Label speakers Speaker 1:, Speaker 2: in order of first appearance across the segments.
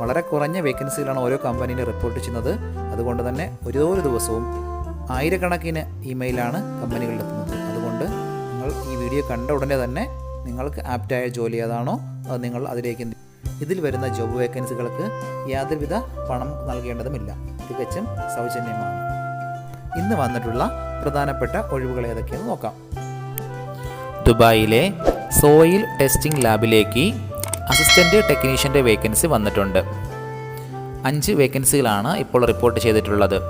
Speaker 1: വളരെ കുറഞ്ഞ വേക്കൻസികളാണ് ഓരോ കമ്പനിയിലും റിപ്പോർട്ട് ചെയ്യുന്നത്. അതുകൊണ്ട് തന്നെ ഓരോ ദിവസവും ആയിരക്കണക്കിന് ഇമെയിലാണ് കമ്പനികളിൽ എത്തുന്നത്. അതുകൊണ്ട് നിങ്ങൾ ഈ വീഡിയോ കണ്ട ഉടനെ തന്നെ നിങ്ങൾക്ക് ആപ്റ്റായ ജോലി ഏതാണോ അത് നിങ്ങൾ അതിലേക്ക് ഇതിൽ വരുന്ന ജോബ് വേക്കൻസികൾക്ക് യാതൊരുവിധ പണം നൽകേണ്ടതുമില്ല. തികച്ചും സൗജന്യമാണ്. ഇന്ന് വന്നിട്ടുള്ള പ്രധാനപ്പെട്ട ഒഴിവുകൾ ഏതൊക്കെയെന്ന് നോക്കാം.
Speaker 2: ദുബായിലെ സോയിൽ ടെസ്റ്റിംഗ് ലാബിലേക്ക് അസിസ്റ്റന്റ് ടെക്നീഷ്യന്റെ വേക്കൻസി വന്നിട്ടുണ്ട്. അഞ്ച് വേക്കൻസികളാണ് ഇപ്പോൾ റിപ്പോർട്ട് ചെയ്തിട്ടുള്ളത്.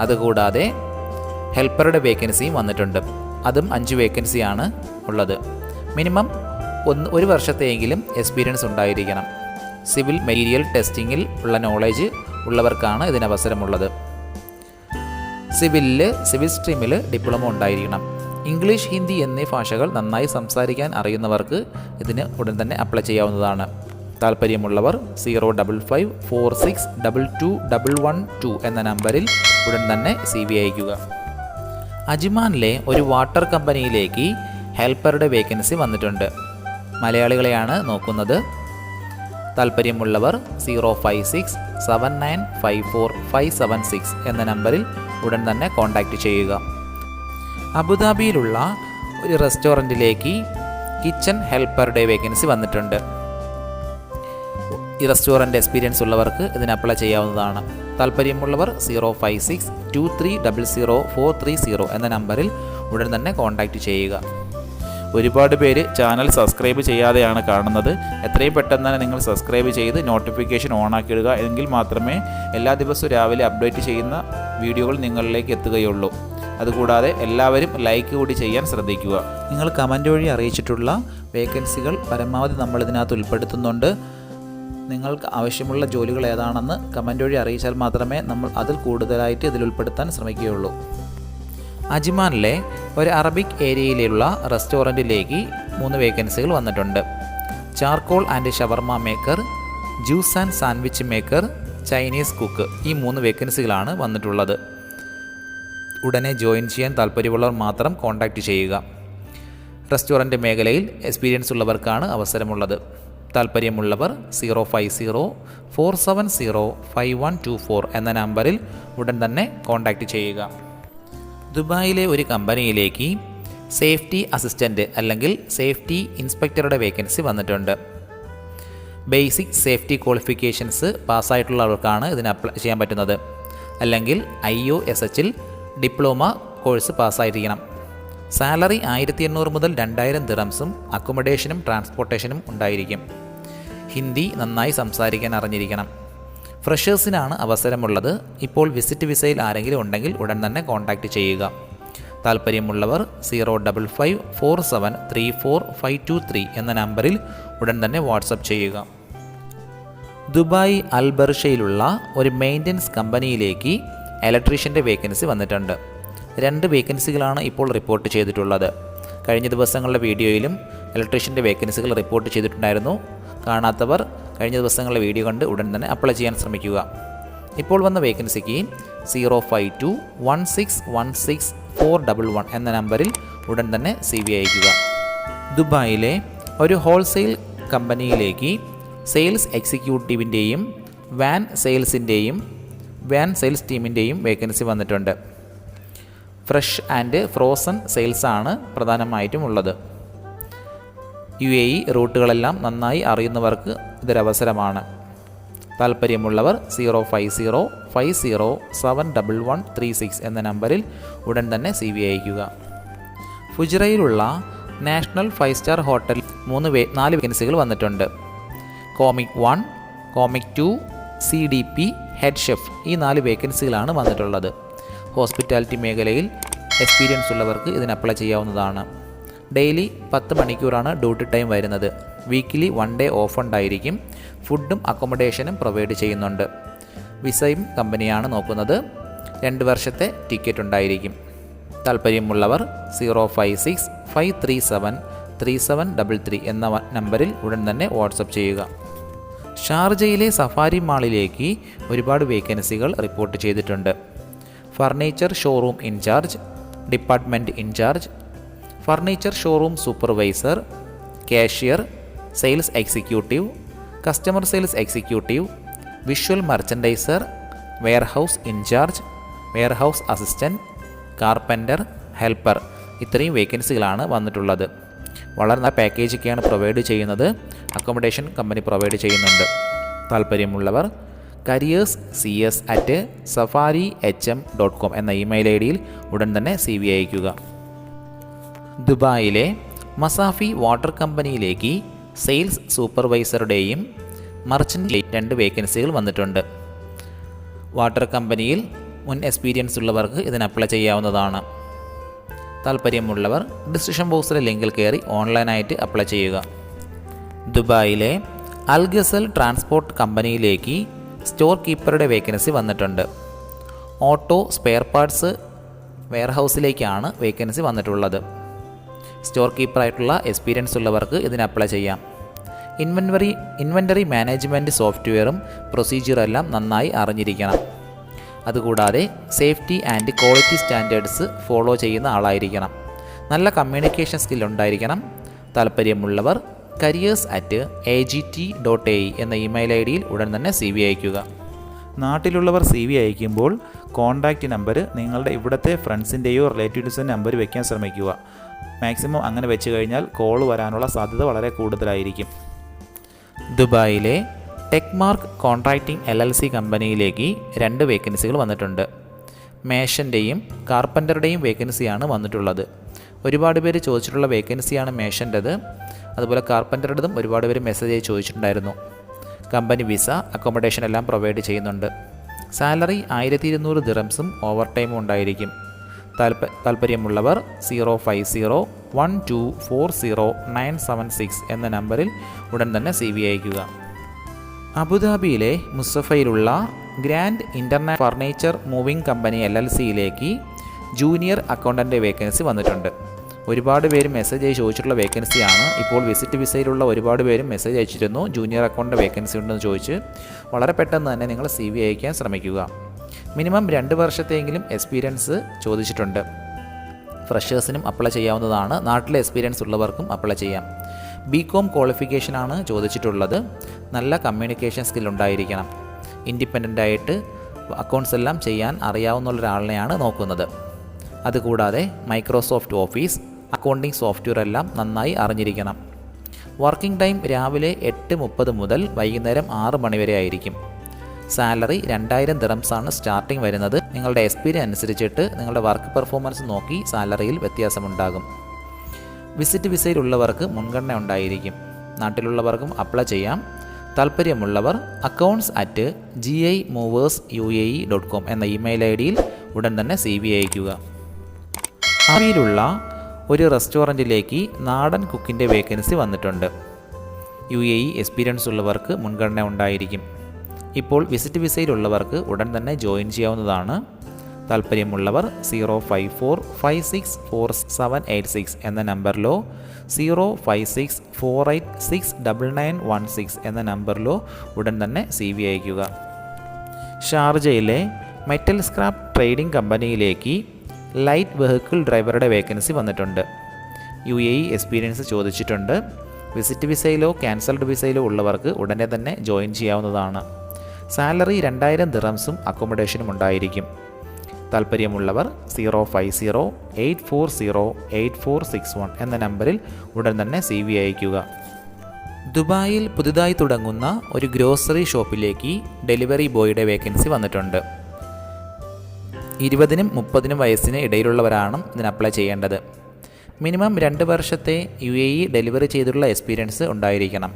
Speaker 2: അതുകൂടാതെ ഹെൽപ്പറുടെ വേക്കൻസിയും വന്നിട്ടുണ്ട്. അതും അഞ്ച് വേക്കൻസിയാണ് ഉള്ളത്. മിനിമം ഒന്ന് ഒരു വർഷത്തെയെങ്കിലും എക്സ്പീരിയൻസ് ഉണ്ടായിരിക്കണം. സിവിൽ മെറ്റീരിയൽ ടെസ്റ്റിങ്ങിൽ ഉള്ള നോളേജ് ഉള്ളവർക്കാണ് ഇതിന് അവസരമുള്ളത് സിവിലിൽ സിവിൽ സ്ട്രീമിൽ ഡിപ്ലോമ ഉണ്ടായിരിക്കണം. ഇംഗ്ലീഷ് ഹിന്ദി എന്നീ ഭാഷകൾ നന്നായി സംസാരിക്കാൻ അറിയുന്നവർക്ക് ഇതിന് ഉടൻ തന്നെ അപ്ലൈ ചെയ്യാവുന്നതാണ്. താല്പര്യമുള്ളവർ zero double five four six double two double one two എന്ന നമ്പറിൽ ഉടൻ തന്നെ സി വി അയക്കുക അജ്മാനിലെ ഒരു വാട്ടർ കമ്പനിയിലേക്ക് ഹെൽപ്പറുടെ വേക്കൻസി വന്നിട്ടുണ്ട്. മലയാളികളെയാണ് നോക്കുന്നത്. താല്പര്യമുള്ളവർ zero five six seven nine five four five seven six എന്ന നമ്പറിൽ ഉടൻ തന്നെ കോൺടാക്റ്റ് ചെയ്യുക. അബുദാബിയിലുള്ള ഒരു റെസ്റ്റോറന്റിലേക്ക് കിച്ചൺ ഹെൽപ്പറുടെ വേക്കൻസി വന്നിട്ടുണ്ട്. ഈ റെസ്റ്റോറന്റ് എക്സ്പീരിയൻസ് ഉള്ളവർക്ക് ഇതിന് അപ്ലൈ ചെയ്യാവുന്നതാണ്. താല്പര്യമുള്ളവർ zero five six two three double zero four three zero എന്ന നമ്പറിൽ ഉടൻ തന്നെ കോൺടാക്റ്റ് ചെയ്യുക.
Speaker 3: ഒരുപാട് പേര് ചാനൽ സബ്സ്ക്രൈബ് ചെയ്യാതെയാണ് കാണുന്നത്. എത്രയും പെട്ടെന്ന് തന്നെ നിങ്ങൾ സബ്സ്ക്രൈബ് ചെയ്ത് നോട്ടിഫിക്കേഷൻ ഓൺ ആക്കിയിടുക എങ്കിൽ മാത്രമേ എല്ലാ ദിവസവും രാവിലെ അപ്ഡേറ്റ് ചെയ്യുന്ന വീഡിയോകൾ നിങ്ങളിലേക്ക് എത്തുകയുള്ളൂ. അതുകൂടാതെ എല്ലാവരും ലൈക്ക് കൂടി ചെയ്യാൻ ശ്രദ്ധിക്കുക.
Speaker 1: നിങ്ങൾ കമന്റ് വഴി അറിയിച്ചിട്ടുള്ള വേക്കൻസികൾ പരമാവധി നമ്മൾ ഇതിനകത്ത് ഉൾപ്പെടുത്തുന്നുണ്ട്. നിങ്ങൾക്ക് ആവശ്യമുള്ള ജോലികൾ ഏതാണെന്ന് കമന്റ് വഴി അറിയിച്ചാൽ മാത്രമേ നമ്മൾ അതിൽ കൂടുതലായിട്ട് ഇതിൽ ഉൾപ്പെടുത്താൻ ശ്രമിക്കുകയുള്ളൂ.
Speaker 2: അജിമാനിലെ ഒരു അറബിക് ഏരിയയിലുള്ള റെസ്റ്റോറന്റിലേക്ക് മൂന്ന് വേക്കൻസികൾ വന്നിട്ടുണ്ട്. Charcoal and shawarma maker juice and sandwich maker Chinese cook ഈ മൂന്ന് വേക്കൻസികളാണ് വന്നിട്ടുള്ളത്. ഉടനെ ജോയിൻ ചെയ്യാൻ താല്പര്യമുള്ളവർ മാത്രം കോൺടാക്റ്റ് ചെയ്യുക. റെസ്റ്റോറന്റ് മേഖലയിൽ എക്സ്പീരിയൻസ് ഉള്ളവർക്കാണ് അവസരമുള്ളത്. താല്പര്യമുള്ളവർ zero five zero four seven zero five one two four എന്ന നമ്പറിൽ ഉടൻ തന്നെ കോൺടാക്റ്റ് ചെയ്യുക. ദുബായിലെ ഒരു കമ്പനിയിലേക്ക് സേഫ്റ്റി അസിസ്റ്റന്റ് അല്ലെങ്കിൽ സേഫ്റ്റി ഇൻസ്പെക്ടറുടെ വേക്കൻസി വന്നിട്ടുണ്ട്. ബേസിക് സേഫ്റ്റി ക്വാളിഫിക്കേഷൻസ് പാസ്സായിട്ടുള്ളവർക്കാണ് ഇതിന് അപ്ലൈ ചെയ്യാൻ പറ്റുന്നത്. അല്ലെങ്കിൽ ഐ ഒ എസ് എച്ചിൽ ഡിപ്ലോമ കോഴ്സ് പാസ്സായിരിക്കണം. സാലറി ആയിരത്തി എണ്ണൂറ് മുതൽ രണ്ടായിരം ദിറംസും അക്കോമഡേഷനും ട്രാൻസ്പോർട്ടേഷനും ഉണ്ടായിരിക്കും. ഹിന്ദി നന്നായി സംസാരിക്കാൻ അറിഞ്ഞിരിക്കണം. ഫ്രഷേഴ്സിനാണ് അവസരമുള്ളത്. ഇപ്പോൾ വിസിറ്റ് വിസയിൽ ആരെങ്കിലും ഉണ്ടെങ്കിൽ ഉടൻ തന്നെ കോൺടാക്റ്റ് ചെയ്യുക. താല്പര്യമുള്ളവർ zero double five four seven three four five two three എന്ന നമ്പറിൽ ഉടൻ തന്നെ വാട്സപ്പ് ചെയ്യുക. ദുബായ് അൽബർഷയിലുള്ള ഒരു മെയിന്റനൻസ് കമ്പനിയിലേക്ക് ഇലക്ട്രീഷ്യന്റെ വേക്കൻസി വന്നിട്ടുണ്ട്. രണ്ട് വേക്കൻസികളാണ് ഇപ്പോൾ റിപ്പോർട്ട് ചെയ്തിട്ടുള്ളത്. കഴിഞ്ഞ ദിവസങ്ങളിലെ വീഡിയോയിലും ഇലക്ട്രീഷ്യന്റെ വേക്കൻസികൾ റിപ്പോർട്ട് ചെയ്തിട്ടുണ്ടായിരുന്നു. കാണാത്തവർ കഴിഞ്ഞ ദിവസങ്ങളിലെ വീഡിയോ കണ്ട് ഉടൻ തന്നെ അപ്ലൈ ചെയ്യാൻ ശ്രമിക്കുക. ഇപ്പോൾ വന്ന വേക്കൻസിക്ക് zero five two one six one six four double one എന്ന നമ്പറിൽ ഉടൻ തന്നെ സി വി അയക്കുക ദുബായിലെ ഒരു ഹോൾസെയിൽ കമ്പനിയിലേക്ക് സെയിൽസ് എക്സിക്യൂട്ടീവിന്റെയും വാൻ സെയിൽസിന്റെയും വാൻ സെയിൽസ് ടീമിന്റെയും വേക്കൻസി വന്നിട്ടുണ്ട്. ഫ്രഷ് ആൻഡ് ഫ്രോസൺ സെയിൽസാണ് പ്രധാനമായിട്ടും ഉള്ളത്. യു എ ഇ റൂട്ടുകളെല്ലാം നന്നായി അറിയുന്നവർക്ക് ഇതൊരവസരമാണ്. താല്പര്യമുള്ളവർ zero five zero five zero seven double one three six എന്ന നമ്പറിൽ ഉടൻ തന്നെ സി വി അയക്കുക ഫുജറയിലുള്ള നാഷണൽ ഫൈവ് സ്റ്റാർ ഹോട്ടൽ മൂന്ന് വേ നാല് വേക്കൻസികൾ വന്നിട്ടുണ്ട്. Commis one commis two C D P head chef ഈ നാല് വേക്കൻസികളാണ് വന്നിട്ടുള്ളത്. ഹോസ്പിറ്റാലിറ്റി മേഖലയിൽ എക്സ്പീരിയൻസ് ഉള്ളവർക്ക് ഇതിന് അപ്ലൈ ചെയ്യാവുന്നതാണ്. ഡെയിലി പത്ത് മണിക്കൂറാണ് ഡ്യൂട്ടി ടൈം വരുന്നത്. വീക്കിലി വൺ ഡേ ഓഫ് ഉണ്ടായിരിക്കും. ഫുഡും അക്കോമഡേഷനും പ്രൊവൈഡ് ചെയ്യുന്നുണ്ട്. വിസയും കമ്പനിയാണ് നോക്കുന്നത്. രണ്ട് വർഷത്തെ ടിക്കറ്റ് ഉണ്ടായിരിക്കും. താല്പര്യമുള്ളവർ zero five six five three seven three seven double three എന്ന നമ്പറിൽ ഉടൻ തന്നെ വാട്സപ്പ് ചെയ്യുക. ഷാർജയിലെ സഫാരി മാളിലേക്ക് ഒരുപാട് വേക്കൻസികൾ റിപ്പോർട്ട് ചെയ്തിട്ടുണ്ട്. Furniture showroom incharge department incharge furniture showroom supervisor cashier sales executive customer sales executive visual merchandiser warehouse incharge warehouse assistant carpenter helper ഇത്രയും വേക്കൻസികളാണ് വന്നിട്ടുള്ളത്. വളരെ നല്ല പാക്കേജൊക്കെയാണ് പ്രൊവൈഡ് ചെയ്യുന്നത്. അക്കോമഡേഷൻ കമ്പനി പ്രൊവൈഡ് ചെയ്യുന്നുണ്ട്. താല്പര്യമുള്ളവർ careers C S at Safari H M dot com എന്ന ഇമെയിൽ ഐ ഡിയിൽ ഉടൻ തന്നെ സി വി അയക്കുക ദുബായിലെ മസാഫി വാട്ടർ കമ്പനിയിലേക്ക് സെയിൽസ് സൂപ്പർവൈസറുടെയും മർച്ചന്റ് രണ്ട് വേക്കൻസികൾ വന്നിട്ടുണ്ട്. വാട്ടർ കമ്പനിയിൽ മുൻ എക്സ്പീരിയൻസ് ഉള്ളവർക്ക് ഇതിന് അപ്ലൈ ചെയ്യാവുന്നതാണ്. താല്പര്യമുള്ളവർ ഡിസിഷൻ ബോക്സിലെ ലിങ്കിൽ കയറി ഓൺലൈനായിട്ട് അപ്ലൈ ചെയ്യുക. ദുബായിലെ അൽഗസൽ ട്രാൻസ്പോർട്ട് കമ്പനിയിലേക്ക് സ്റ്റോർ കീപ്പറുടെ വേക്കൻസി വന്നിട്ടുണ്ട്. ഓട്ടോ സ്പെയർ പാർട്സ് വെയർഹൗസിലേക്കാണ് വേക്കൻസി വന്നിട്ടുള്ളത്. സ്റ്റോർ കീപ്പറായിട്ടുള്ള എക്സ്പീരിയൻസ് ഉള്ളവർക്ക് ഇതിന് അപ്ലൈ ചെയ്യാം. ഇൻവെൻവറി ഇൻവെന്ററി മാനേജ്മെന്റ് സോഫ്റ്റ്വെയറും പ്രൊസീജിയറും എല്ലാം നന്നായി അറിഞ്ഞിരിക്കണം. അതുകൂടാതെ safety and quality standards follow ചെയ്യുന്ന ആളായിരിക്കണം. നല്ല കമ്മ്യൂണിക്കേഷൻ സ്കിൽ ഉണ്ടായിരിക്കണം. താല്പര്യമുള്ളവർ careers at A G T dot A എന്ന ഇമെയിൽ ഐ ഡിയിൽ ഉടൻ തന്നെ സി വി അയക്കുക
Speaker 3: നാട്ടിലുള്ളവർ സി വി അയക്കുമ്പോൾ കോൺടാക്റ്റ് നമ്പർ നിങ്ങളുടെ ഇവിടുത്തെ ഫ്രണ്ട്സിന്റെയോ റിലേറ്റീവ്സിന്റെ നമ്പർ വയ്ക്കാൻ ശ്രമിക്കുക. മാക്സിമം അങ്ങനെ വെച്ച് കഴിഞ്ഞാൽ കോൾ വരാനുള്ള സാധ്യത വളരെ കൂടുതലായിരിക്കും.
Speaker 2: ദുബായിലെ Techmark contracting L L C കമ്പനിയിലേക്ക് രണ്ട് വേക്കൻസികൾ വന്നിട്ടുണ്ട്. മേഷന്റെയും കാർപ്പന്ററുടെയും വേക്കൻസിയാണ് വന്നിട്ടുള്ളത്. ഒരുപാട് പേര് ചോദിച്ചിട്ടുള്ള വേക്കൻസിയാണ് മേഷന്റെത് അതുപോലെ കാർപ്പന്ററുടേതും ഒരുപാട് പേര് മെസ്സേജ് ആയി ചോദിച്ചിട്ടുണ്ടായിരുന്നു. കമ്പനി വിസ അക്കോമഡേഷൻ എല്ലാം പ്രൊവൈഡ് ചെയ്യുന്നുണ്ട്. സാലറി ആയിരത്തി ഇരുന്നൂറ് ദിറംസും ഓവർ ടൈമും ഉണ്ടായിരിക്കും. താല്പ താല്പര്യമുള്ളവർ zero five zero one two four zero nine seven six എന്ന നമ്പറിൽ ഉടൻ തന്നെ സി വി അയക്കുക അബുദാബിയിലെ മുസഫയിലുള്ള grand international furniture moving company L L സിയിലേക്ക് ജൂനിയർ അക്കൗണ്ടന്റ് വേക്കൻസി വന്നിട്ടുണ്ട്. ഒരുപാട് പേര് മെസ്സേജ് അയച്ച് ചോദിച്ചിട്ടുള്ള വേക്കൻസിയാണ്. ഇപ്പോൾ വിസിറ്റ് വിസയിലുള്ള ഒരുപാട് പേരും മെസ്സേജ് അയച്ചിരുന്നു. ജൂനിയർ അക്കൗണ്ട് വേക്കൻസി ഉണ്ടെന്ന് ചോദിച്ച് വളരെ പെട്ടെന്ന് തന്നെ നിങ്ങൾ സി വി അയക്കാൻ ശ്രമിക്കുക. മിനിമം രണ്ട് വർഷത്തെയെങ്കിലും എക്സ്പീരിയൻസ് ചോദിച്ചിട്ടുണ്ട്. ഫ്രഷേഴ്സിനും അപ്ലൈ ചെയ്യാവുന്നതാണ്. നാട്ടിലെ എക്സ്പീരിയൻസ് ഉള്ളവർക്കും അപ്ലൈ ചെയ്യാം. ബി കോം ക്വാളിഫിക്കേഷനാണ് ചോദിച്ചിട്ടുള്ളത്. നല്ല കമ്മ്യൂണിക്കേഷൻ സ്കിൽ ഉണ്ടായിരിക്കണം. ഇൻഡിപെൻഡന്റ് ആയിട്ട് അക്കൗണ്ട്സ് എല്ലാം ചെയ്യാൻ അറിയാവുന്ന ഒരാളിനെയാണ് നോക്കുന്നത്. അതുകൂടാതെ മൈക്രോസോഫ്റ്റ് ഓഫീസ് അക്കൗണ്ടിംഗ് സോഫ്റ്റ്വെയർ എല്ലാം നന്നായി അറിഞ്ഞിരിക്കണം. വർക്കിംഗ് ടൈം രാവിലെ എട്ട് മുപ്പത് മുതൽ വൈകുന്നേരം ആറ് മണിവരെ ആയിരിക്കും. സാലറി രണ്ടായിരം ദിറംസാണ് സ്റ്റാർട്ടിംഗ് വരുന്നത്. നിങ്ങളുടെ എക്സ്പീരിയൻസ് അനുസരിച്ചിട്ട് നിങ്ങളുടെ വർക്ക് പെർഫോമൻസ് നോക്കി സാലറിയിൽ വ്യത്യാസമുണ്ടാകും. വിസിറ്റ് വിസയിലുള്ളവർക്ക് മുൻഗണന ഉണ്ടായിരിക്കും. നാട്ടിലുള്ളവർക്കും അപ്ലൈ ചെയ്യാം. താല്പര്യമുള്ളവർ accounts at G I movers U A E dot com എന്ന ഇമെയിൽ ഐ ഡിയിൽ ഉടൻ തന്നെ സി വി അയക്കുക അവയിലുള്ള ഒരു റെസ്റ്റോറന്റിലേക്ക് നാടൻ കുക്കിന്റെ വേക്കൻസി വന്നിട്ടുണ്ട്. യു എ ഇ എക്സ്പീരിയൻസ് ഉള്ളവർക്ക് മുൻഗണന ഉണ്ടായിരിക്കും. ഇപ്പോൾ വിസിറ്റ് വിസയിലുള്ളവർക്ക് ഉടൻ തന്നെ ജോയിൻ ചെയ്യാവുന്നതാണ്. താല്പര്യമുള്ളവർ zero five four five six four seven eight six എന്ന നമ്പറിലോ zero five six four eight six double nine one six എന്ന നമ്പറിലോ ഉടൻ തന്നെ സി വി അയക്കുക ഷാർജയിലെ മെറ്റൽ സ്ക്രാപ്പ് ട്രേഡിംഗ് കമ്പനിയിലേക്ക് ലൈറ്റ് വെഹിക്കിൾ ഡ്രൈവറുടെ വേക്കൻസി വന്നിട്ടുണ്ട്. യു എ ഇ എക്സ്പീരിയൻസ് ചോദിച്ചിട്ടുണ്ട്. വിസിറ്റ് വിസയിലോ ക്യാൻസൽഡ് വിസയിലോ ഉള്ളവർക്ക് ഉടനെ തന്നെ ജോയിൻ ചെയ്യാവുന്നതാണ്. സാലറി രണ്ടായിരം ദിറംസും അക്കോമഡേഷനും ഉണ്ടായിരിക്കും. താല്പര്യമുള്ളവർ zero five zero eight four zero eight four six one എന്ന നമ്പറിൽ ഉടൻ തന്നെ സി വി അയയ്ക്കുക. ദുബായിൽ പുതുതായി തുടങ്ങുന്ന ഒരു ഗ്രോസറി ഷോപ്പിലേക്ക് ഡെലിവറി ബോയുടെ വേക്കൻസി വന്നിട്ടുണ്ട്. ഇരുപതിനും മുപ്പതിനും വയസ്സിന് ഇടയിലുള്ളവരാണ് ഇതിന് അപ്ലൈ ചെയ്യേണ്ടത്. മിനിമം രണ്ട് വർഷത്തെ യു എ ഇ ഡെലിവറി ചെയ്തിട്ടുള്ള എക്സ്പീരിയൻസ് ഉണ്ടായിരിക്കണം.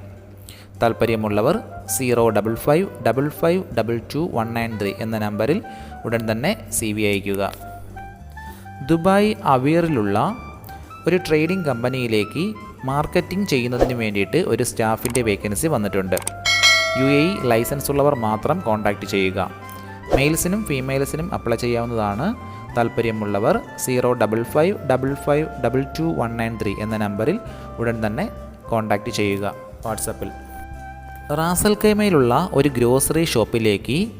Speaker 2: താല്പര്യമുള്ളവർ zero double five double five double two one nine three എന്ന നമ്പറിൽ ഉടൻ തന്നെ സി വി അയക്കുക ദുബായ് അവിയറിലുള്ള ഒരു ട്രേഡിംഗ് കമ്പനിയിലേക്ക് മാർക്കറ്റിംഗ് ചെയ്യുന്നതിന് വേണ്ടിയിട്ട് ഒരു സ്റ്റാഫിന്റെ വേക്കൻസി വന്നിട്ടുണ്ട്. യു എ ലൈസൻസ് ഉള്ളവർ മാത്രം കോൺടാക്റ്റ് ചെയ്യുക. മെയിൽസിനും ഫീമെയിൽസിനും അപ്ലൈ ചെയ്യാവുന്നതാണ്. താല്പര്യമുള്ളവർ zero double five double five double two one nine three എന്ന നമ്പറിൽ ഉടൻ തന്നെ കോൺടാക്റ്റ് ചെയ്യുക. വാട്സപ്പിൽ റാസൽ കൈമയിലുള്ള ഒരു ഗ്രോസറി ഷോപ്പിലേക്ക്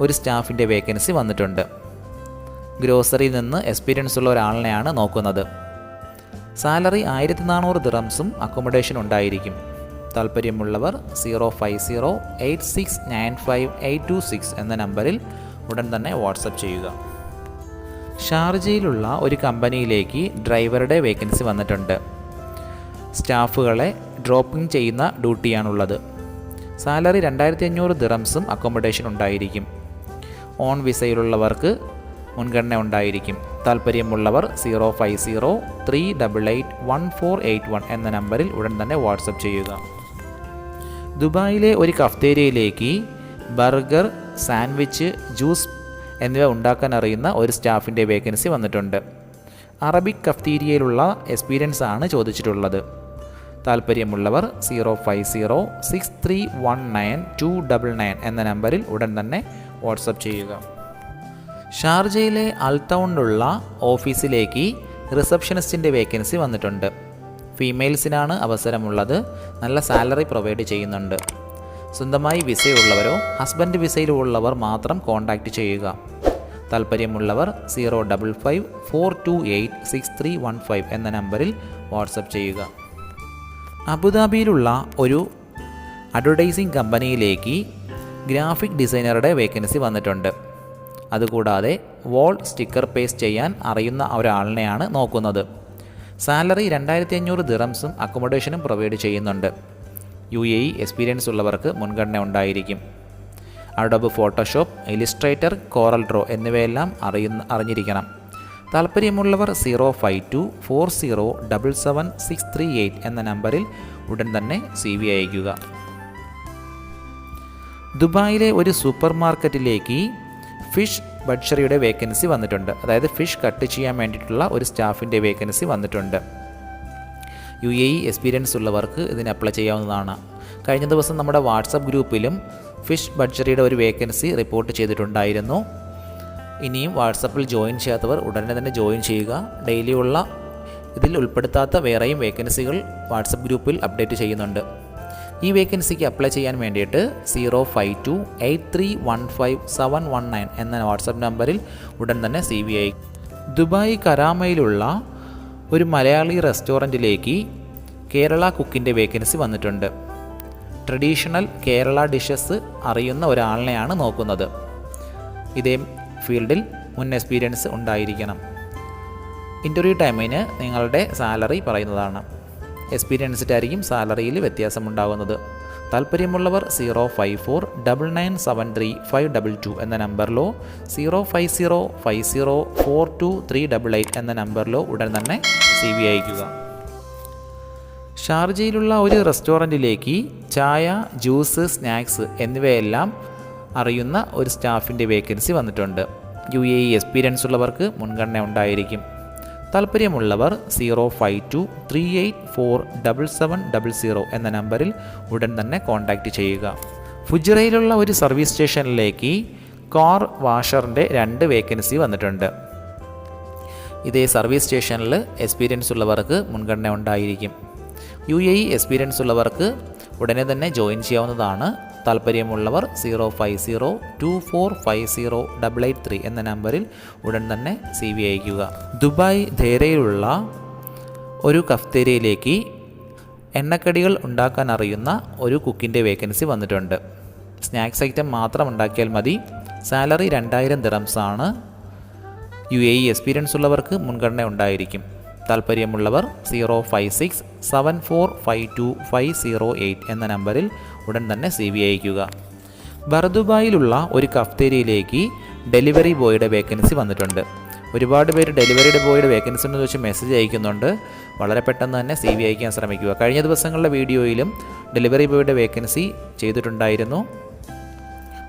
Speaker 2: ഒരു സ്റ്റാഫിന്റെ വേക്കൻസി വന്നിട്ടുണ്ട്. ഗ്രോസറിയിൽ നിന്ന് എക്സ്പീരിയൻസ് ഉള്ള ഒരാളിനെയാണ് നോക്കുന്നത്. സാലറി ആയിരത്തി നാനൂറ് ദിറംസും അക്കോമഡേഷൻ ഉണ്ടായിരിക്കും. താല്പര്യമുള്ളവർ zero five zero eight six nine five eight two six എന്ന നമ്പറിൽ ഉടൻ തന്നെ വാട്സപ്പ് ചെയ്യുക. ഷാർജയിലുള്ള ഒരു കമ്പനിയിലേക്ക് ഡ്രൈവറുടെ വേക്കൻസി വന്നിട്ടുണ്ട്. സ്റ്റാഫുകളെ ഡ്രോപ്പിംഗ് ചെയ്യുന്ന ഡ്യൂട്ടിയാണുള്ളത്. സാലറി രണ്ടായിരത്തി അഞ്ഞൂറ് ദിറംസും അക്കോമഡേഷൻ ഉണ്ടായിരിക്കും. ഓൺ വിസയിലുള്ളവർക്ക് മുൻഗണന ഉണ്ടായിരിക്കും. താല്പര്യമുള്ളവർ zero five zero three double eight one four eight one എന്ന നമ്പറിൽ ഉടൻ തന്നെ വാട്സപ്പ് ചെയ്യുക. ദുബായിലെ ഒരു കഫ്തേരിയയിലേക്ക് ബർഗർ സാൻഡ്വിച്ച് ജ്യൂസ് എന്നിവ ഉണ്ടാക്കാൻ അറിയുന്ന ഒരു സ്റ്റാഫിന്റെ വേക്കൻസി വന്നിട്ടുണ്ട്. അറബിക് കഫ്തീരിയയിലുള്ള എക്സ്പീരിയൻസ് ആണ് ചോദിച്ചിട്ടുള്ളത്. താല്പര്യമുള്ളവർ zero five zero six three one nine two double nine എന്ന നമ്പറിൽ ഉടൻ തന്നെ വാട്സപ്പ് ചെയ്യുക. ഷാർജയിലെ അൽത്തൗണിലുള്ള ഓഫീസിലേക്ക് റിസപ്ഷനിസ്റ്റിന്റെ വേക്കൻസി വന്നിട്ടുണ്ട്. ഫീമെയിൽസിനാണ് അവസരമുള്ളത്. നല്ല സാലറി പ്രൊവൈഡ് ചെയ്യുന്നുണ്ട്. സ്വന്തമായി വിസയുള്ളവരോ ഹസ്ബൻഡ് വിസയിലുള്ളവർ മാത്രം കോൺടാക്റ്റ് ചെയ്യുക. താല്പര്യമുള്ളവർ zero double five four two eight six three one five എന്ന നമ്പറിൽ വാട്സപ്പ് ചെയ്യുക. അബുദാബിയിലുള്ള ഒരു അഡ്വർടൈസിംഗ് കമ്പനിയിലേക്ക് ഗ്രാഫിക് ഡിസൈനറുടെ വേക്കൻസി വന്നിട്ടുണ്ട്. അതുകൂടാതെ വോൾ സ്റ്റിക്കർ പേസ്റ്റ് ചെയ്യാൻ അറിയുന്ന ഒരാളിനെയാണ് നോക്കുന്നത്. സാലറി രണ്ടായിരത്തി അഞ്ഞൂറ് ദിറംസും അക്കോമഡേഷനും പ്രൊവൈഡ് ചെയ്യുന്നുണ്ട്. യു എ ഇ എക്സ്പീരിയൻസ് ഉള്ളവർക്ക് മുൻഗണന ഉണ്ടായിരിക്കും. Adobe Photoshop Illustrator Corel Draw എന്നിവയെല്ലാം അറിയുന്ന അറിഞ്ഞിരിക്കണം. താല്പര്യമുള്ളവർ zero five two four zero double seven six three eight എന്ന നമ്പറിൽ ഉടൻ തന്നെ സി വി അയയ്ക്കുക. ദുബായിലെ ഒരു സൂപ്പർ മാർക്കറ്റിലേക്ക് ഫിഷ് ബഡ്ഷറിയുടെ വേക്കൻസി വന്നിട്ടുണ്ട്. അതായത് ഫിഷ് കട്ട് ചെയ്യാൻ വേണ്ടിയിട്ടുള്ള ഒരു സ്റ്റാഫിന്റെ വേക്കൻസി വന്നിട്ടുണ്ട്. യു എ ഇ എക്സ്പീരിയൻസ് ഉള്ളവർക്ക് ഇതിന് അപ്ലൈ ചെയ്യാവുന്നതാണ്. കഴിഞ്ഞ ദിവസം നമ്മുടെ വാട്സപ്പ് ഗ്രൂപ്പിലും ഫിഷ് ബഡ്ജറിയുടെ ഒരു വേക്കൻസി റിപ്പോർട്ട് ചെയ്തിട്ടുണ്ടായിരുന്നു. ഇനിയും വാട്സപ്പിൽ ജോയിൻ ചെയ്യാത്തവർ ഉടനെ തന്നെ ജോയിൻ ചെയ്യുക. ഡെയിലിയുള്ള ഇതിൽ ഉൾപ്പെടുത്താത്ത വേറെയും വേക്കൻസികൾ വാട്സപ്പ് ഗ്രൂപ്പിൽ അപ്ഡേറ്റ് ചെയ്യുന്നുണ്ട്. ഈ വേക്കൻസിക്ക് അപ്ലൈ ചെയ്യാൻ വേണ്ടിയിട്ട് zero five two eight three one five seven one nine എന്ന വാട്സപ്പ് നമ്പറിൽ ഉടൻ തന്നെ സി വി ഐ ദുബായ് കരാമയിലുള്ള ഒരു മലയാളി റെസ്റ്റോറന്റിലേക്ക് കേരള കുക്കിന്റെ വേക്കൻസി വന്നിട്ടുണ്ട്. ട്രഡീഷണൽ കേരള ഡിഷസ് അറിയുന്ന ഒരാളിനെയാണ് നോക്കുന്നത്. ഇതേ ഫീൽഡിൽ മുൻ എക്സ്പീരിയൻസ് ഉണ്ടായിരിക്കണം. ഇന്റർവ്യൂ ടൈമിന് നിങ്ങളുടെ സാലറി പറയുന്നതാണ്. എക്സ്പീരിയൻസ്ഡ് ആയിരിക്കും സാലറിയിൽ വ്യത്യാസമുണ്ടാകുന്നത്. താല്പര്യമുള്ളവർ zero five four double nine seven three five double two എന്ന നമ്പറിലോ zero five zero five zero four two three double eight എന്ന നമ്പറിലോ ഉടൻ തന്നെ സി വി അയക്കുക ഷാർജയിലുള്ള ഒരു റെസ്റ്റോറന്റിലേക്ക് ചായ ജ്യൂസ് സ്നാക്സ് എന്നിവയെല്ലാം അറിയുന്ന ഒരു സ്റ്റാഫിന്റെ വേക്കൻസി വന്നിട്ടുണ്ട്. യു എ ഇ എക്സ്പീരിയൻസ് ഉള്ളവർക്ക് മുൻഗണന ഉണ്ടായിരിക്കും. താല്പര്യമുള്ളവർ zero five two three eight four double seven double zero എന്ന നമ്പറിൽ ഉടൻ തന്നെ കോൺടാക്റ്റ് ചെയ്യുക. ഫുജിറയിലുള്ള ഒരു സർവീസ് സ്റ്റേഷനിലേക്ക് കാർ വാഷറിന്റെ രണ്ട് വേക്കൻസി വന്നിട്ടുണ്ട്. ഇതേ സർവീസ് സ്റ്റേഷനിൽ എക്സ്പീരിയൻസ് ഉള്ളവർക്ക് മുൻഗണന ഉണ്ടായിരിക്കും. യു എ ഇ എക്സ്പീരിയൻസ് ഉള്ളവർക്ക് ഉടനെ തന്നെ ജോയിൻ ചെയ്യാവുന്നതാണ്. താല്പര്യമുള്ളവർ zero five zero two four five zero double eight three എന്ന നമ്പറിൽ ഉടൻ തന്നെ സി വി അയക്കുക ദുബായ് ധേരയിലുള്ള ഒരു കഫ്തേരിയയിലേക്ക് എണ്ണക്കടികൾ ഉണ്ടാക്കാൻ അറിയുന്ന ഒരു കുക്കിന്റെ വേക്കൻസി വന്നിട്ടുണ്ട്. സ്നാക്സ് ഐറ്റം മാത്രം ഉണ്ടാക്കിയാൽ മതി. സാലറി രണ്ടായിരം ദിറംസാണ്. യു എ ഇ എക്സ്പീരിയൻസ് ഉള്ളവർക്ക് മുൻഗണന ഉണ്ടായിരിക്കും. താല്പര്യമുള്ളവർ zero five six seven four five two five zero eight എന്ന നമ്പറിൽ ഉടൻ തന്നെ സി വി അയക്കുക ബർദുബായിലുള്ള ഒരു കഫ്തേരിയിലേക്ക് ഡെലിവറി ബോയുടെ വേക്കൻസി വന്നിട്ടുണ്ട്. ഒരുപാട് പേര് ഡെലിവറിയുടെ ബോയുടെ വേക്കൻസി എന്ന് വെച്ച് മെസ്സേജ് അയക്കുന്നുണ്ട്. വളരെ പെട്ടെന്ന് തന്നെ സി വി അയക്കാൻ ശ്രമിക്കുക. കഴിഞ്ഞ ദിവസങ്ങളിലെ വീഡിയോയിലും ഡെലിവറി ബോയുടെ വേക്കൻസി ചെയ്തിട്ടുണ്ടായിരുന്നു.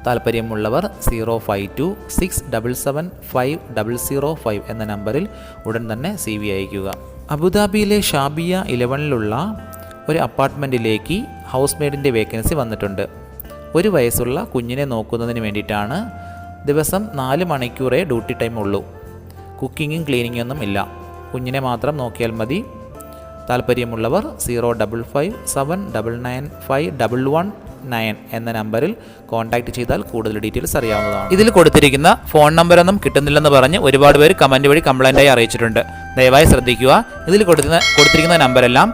Speaker 2: താല്പര്യമുള്ളവർ zero five two six double seven five double zero five എന്ന നമ്പറിൽ ഉടൻ തന്നെ സി വി അയക്കുക അബുദാബിയിലെ ഷാബിയ ഇലവനിലുള്ള ഒരു അപ്പാർട്ട്മെന്റിലേക്ക് ഹൗസ് മെയ്ഡിന്റെ വേക്കൻസി വന്നിട്ടുണ്ട്. ഒരു വയസ്സുള്ള കുഞ്ഞിനെ നോക്കുന്നതിന് വേണ്ടിയിട്ടാണ് ദിവസം നാല് മണിക്കൂറേ ഡ്യൂട്ടി ടൈം ഉള്ളൂ. കുക്കിങ്ങും ക്ലീനിങ്ങും ഒന്നും ഇല്ല. കുഞ്ഞിനെ മാത്രം നോക്കിയാൽ മതി. താല്പര്യമുള്ളവർ zero double five seven double nine five double one nine എന്ന നമ്പറിൽ കോൺടാക്ട് ചെയ്താൽ കൂടുതൽ ഡീറ്റെയിൽസ് അറിയാവുന്നതാണ്. ഇതിൽ കൊടുത്തിരിക്കുന്ന ഫോൺ നമ്പറൊന്നും കിട്ടുന്നില്ലെന്ന് പറഞ്ഞ് ഒരുപാട് പേര് കമന്റ് വഴി കംപ്ലൈന്റായി അറിയിച്ചിട്ടുണ്ട്. ദയവായി ശ്രദ്ധിക്കുക. ഇതിൽ കൊടുക്കുന്ന കൊടുത്തിരിക്കുന്ന നമ്പരെല്ലാം